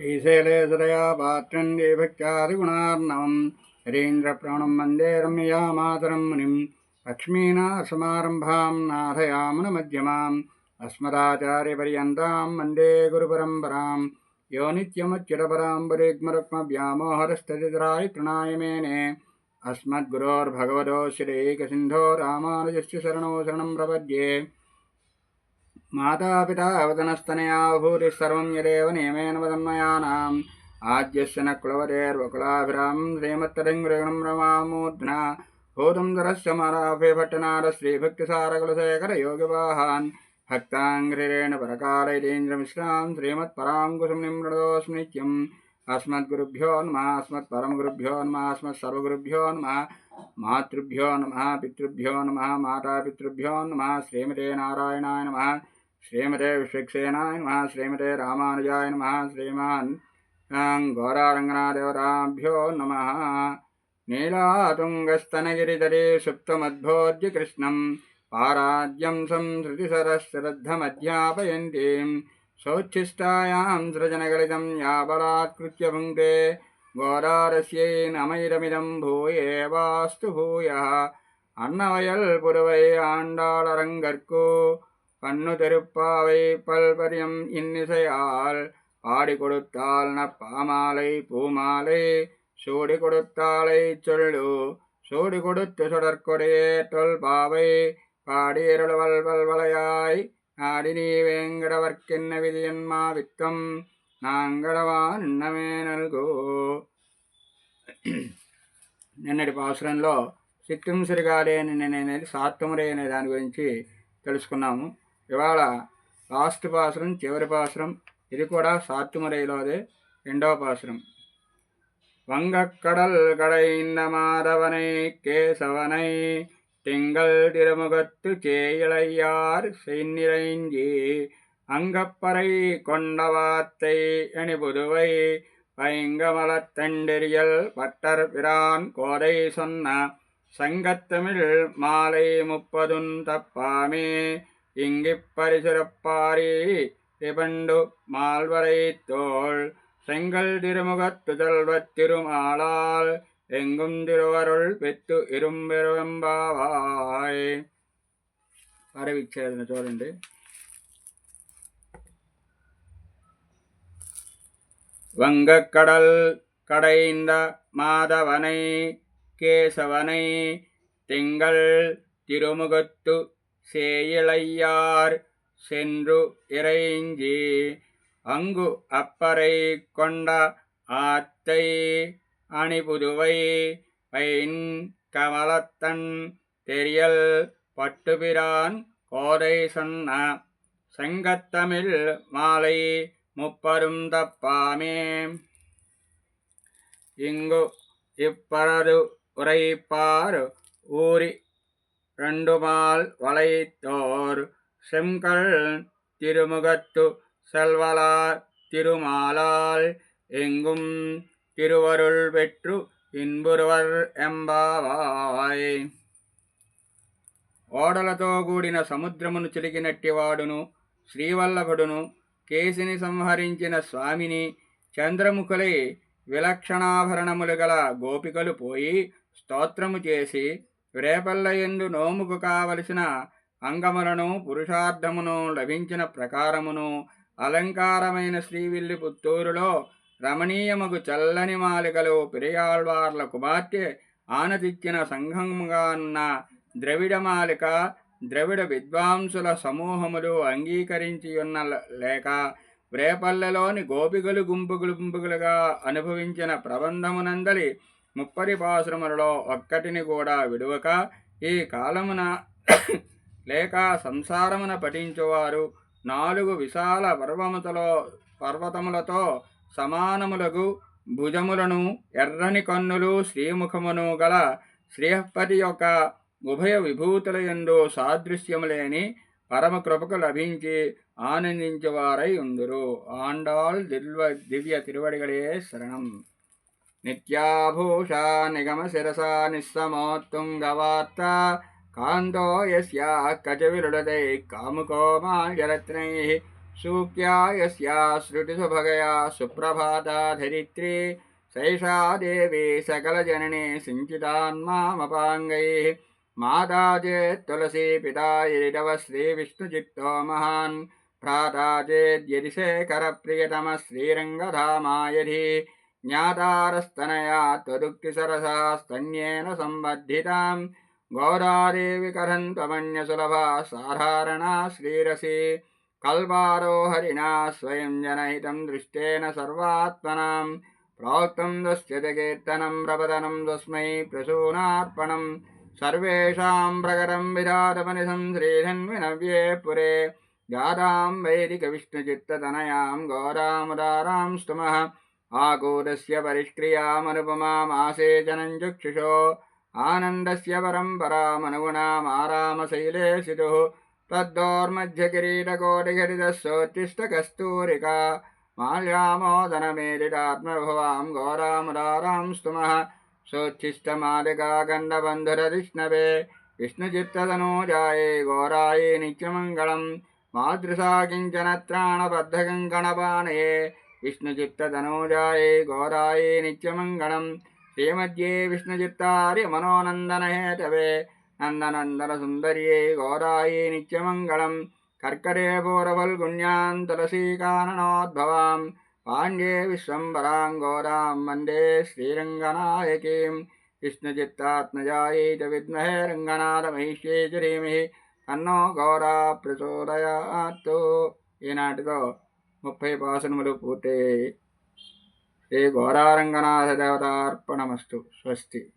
श्रीशैलेशदया पात्रं देभक्त्यादिगुणार्णवं हरीन्द्रप्राणं वन्दे रम्यया मातरं मुनिं लक्ष्मीनाथसमारम्भां नाथयामनमध्यमाम् अस्मदाचार्यपर्यन्तां वन्दे गुरुपरम्परां यो नित्यमच्युतपराम्बरेग्मरुक्मव्यामोहरस्ततितराय तृणाय मेने अस्मद्गुरोर्भगवतो श्रीकसिन्धो रामानुजस्य शरणो शरणं प्रपद्ये मातापिता वदनस्तनया भूरिः सर्वं यदेव नियमेन वदन्मयानाम् आद्यस्य न कुलवतेर्वकुलाभिरां श्रीमत्तरिङ्गृगणं रमामूर्ध्ना भूतं दरस्य माराभे भट्टनाथ श्रीभक्तिसारकुलशेखरयोगिवाहान् भक्ताङ्घ्रिरेण परकालैरीन्द्रमिश्रां श्रीमत्पराङ्कुशं निमृतोऽस्मि नित्यम् अस्मद्गुरुभ्यो नमः अस्मत्परमगुरुभ्यो नमः अस्मत्सर्वगुरुभ्यो नमः मातृभ्यो नमः पितृभ्यो नमः मातापितृभ्यो नमः श्रीमते नारायणाय नमः శ్రీమతే విశ్వక్సేనాయ నమ శ్రీమతే రామానుజాయ నమ శ్రీమాన్ ఘోరారంగనాదేవతాభ్యో నమ. నీలాతుంగస్తనగిరిధరే సుప్తమద్భోద్య కృష్ణం పారాద్యం సంసృతిసరశ్రద్ధమధ్యాపయంతీం సౌచ్ఛిష్టాయాం సృజనగలితం యాబలాత్కృత్య భుङ्क्ते ఘోరారస్यै నమైరమిదం భూయే వాస్తు భూయ అన్నవయల్పురవై ఆండాళరంగర్కో புறவை ஆண்டாளரங்கற்கோ கண்ணு தெருப்பாவை பல்பரியம் இன்னிசையால் பாடி கொடுத்தால் ந பாமாலை பூமாலை சூடி கொடுத்தாலை சொல்லு சூடி கொடுத்து சுடற்கொடையே தொல் பாவை பாடியருளவல் வல்வலையாய் நாடி நீ வேங்கடவர்க்கென்ன விதியன்மா வித்தம் నాంగళవా నిన్నమే నల్గో నిన్నటి పాసురంలో సిట్టిం సిరిగాలి అని అనేది సాత్వమురే అనే దాని గురించి తెలుసుకున్నాము ఇవాళ లాస్ట్ పాసురం చివరి పాసురం ఇది కూడా సాత్వమురైలోదే రెండవ పాసురం வங்கக்கடல் கடைந்த மாதவனை கேசவனை திங்கள் திருமுகத்து சேயிழையார் செய்நிறைஞ்சி அங்கப்பறை கொண்டவாத்தை அணிபுதுவை பைங்கமலத்தண்டெறியல் பட்டர் பிரான் கோதை சொன்ன சங்கத்தமிழ் மாலை முப்பதுன் தப்பாமே இங்கிப்பரிசுரப்பாரி திபண்டு மால்வரை தோள் செங்கல் திருமுகத்துதல்வத் திருமாளால் எங்கும் திருவருள் பெத்து இரும்பெரும்பாவாய் பரவிச்சேர்ந்த சோழண்டு வங்கக்கடல் கடைந்த மாதவனை கேசவனை திங்கள் திருமுகத்து சேயிழையார் சென்று இறைஞ்சி அங்கு அப்பறை கொண்ட ஆத்தை அணிபுதுவை பைன் கமலத்தன் தெரியல் பட்டுபிரான் கோதை சொன்ன செங்கத்தமிழ் மாலை முப்பரும் தப்பாமே. இங்கு இப்பரது உரைப்பார் ஊரி ரெண்டுமால் வளைத்தோர் செம்கள் திருமுகத்து செல்வலா திருமாலால் எங்கும் திருவருள் பெற்று ఇన్బురువర్ ఎంబావాయ్ ఓడలతో కూడిన సముద్రమును చిలికినట్టివాడును శ్రీవల్లభుడును కేసిని సంహరించిన స్వామిని చంద్రముఖులై విలక్షణాభరణములు గల గోపికలు పోయి స్తోత్రము చేసి రేపల్లయందు నోముకు కావలసిన అంగములను పురుషార్థమును లభించిన ప్రకారమును అలంకారమైన శ్రీవిల్లి పుత్తూరులో రమణీయముకు చల్లని మాలికలు పెరియాళ్వార్ల కుమార్తె ఆనతిచ్చిన సంఘముగా ఉన్న ద్రవిడమాలిక ద్రవిడ విద్వాంసుల సమూహములు అంగీకరించి ఉన్న లేక రేపల్లెలోని గోపికలు గుంపు గుంపుగులుగా అనుభవించిన ప్రబంధమునందలి ముప్పరి పాశ్రములలో ఒక్కటిని కూడా విడువక ఈ కాలమున లేక సంసారమున పఠించువారు నాలుగు విశాల పర్వముతలో పర్వతములతో సమానములకు భుజములను ఎర్రని కన్నులు శ్రీముఖమును గల శ్రీహపతి యొక్క ఉభయ విభూతుల ఎందు సాదృశ్యము లేని పరమ కృపకు లభించి ఆనందించేవారై ఉందురు. ఆండాల్ దిల్వ దివ్య తిరువడిగలే శరణం. नित्याभूषा निगमशिरसा निःसमोत्तुङ्गवार्ता कान्तो यस्याः कचविरुडतैः कामुको मार्गरत्नैः सूक्या यस्या श्रुतिसुभगया सुप्रभाता धरित्री सैषा देवी सकलजननी सिञ्चितान्मामपाङ्गैः माता चेत्तुलसी पिता यदिटव श्रीविष्णुचित्तो महान् भ्राता चेद्यदिशेखरप्रियतमः श्रीरङ्गधामायधि ज्ञातारस्तनया त्वदुक्तिसरसा स्तन्येन सम्बद्धिताम्। गौरादेवि करन्तमन्यसुलभा साधारणा श्रीरसी। कल्पारो हरिणा स्वयं जनहितं दृष्टेन सर्वात्मनां प्रोक्तं दस्यते कीर्तनं प्रपदनं तस्मै प्रसूनार्पणं सर्वेषां प्रकटं विधातमनिशं श्रीधन्विनव्ये पुरे। जातां वैदिकविष्णुचित्ततनयां गौरामुदारां स्तुमः आकूटस्य परिष्क्रियामनुपमामासे जनं चक्षुषो आनन्दस्य परम्परामनुगुणामारामशैले सितुः तद्दोर्मध्यकिरीटकोटिघटितस्सोत्तिष्ठकस्तूरिका माल्यामोदनमेलिटात्मभुवां गौरामुदारां स्तुमः सोच्छिष्टमालिका गण्डबन्धुरधिष्णवे विष्णुचित्ततनूजाये गौराये नित्यमङ्गलं मातृसा किञ्चन त्राणबद्धकङ्कणपाणये विष्णुचित्ततनूजाये गौराये नित्यमङ्गलं श्रीमध्ये विष्णुचित्तार्यमनोनन्दनहेतवे नन्दनन्दनसुन्दर्यै गौरायै नित्यमङ्गलं कर्करे पूरफल्गुण्यां तुलसीकाननोद्भवां पाण्ड्ये विश्वम्बरां गौरां वन्दे श्रीरङ्गनायकीं विष्णुचित्तात्मजायै च विद्महे రంగనాథమహిష్యే చ ధీమహి తన్నో గౌరా ప్రచోదయాత్తు ఈనాటితో ముప్పై పాసనములు పూర్తయ్యాయి. శ్రీ ఘోరారంగనాథ దేవతార్పణమస్తు. స్వస్తి.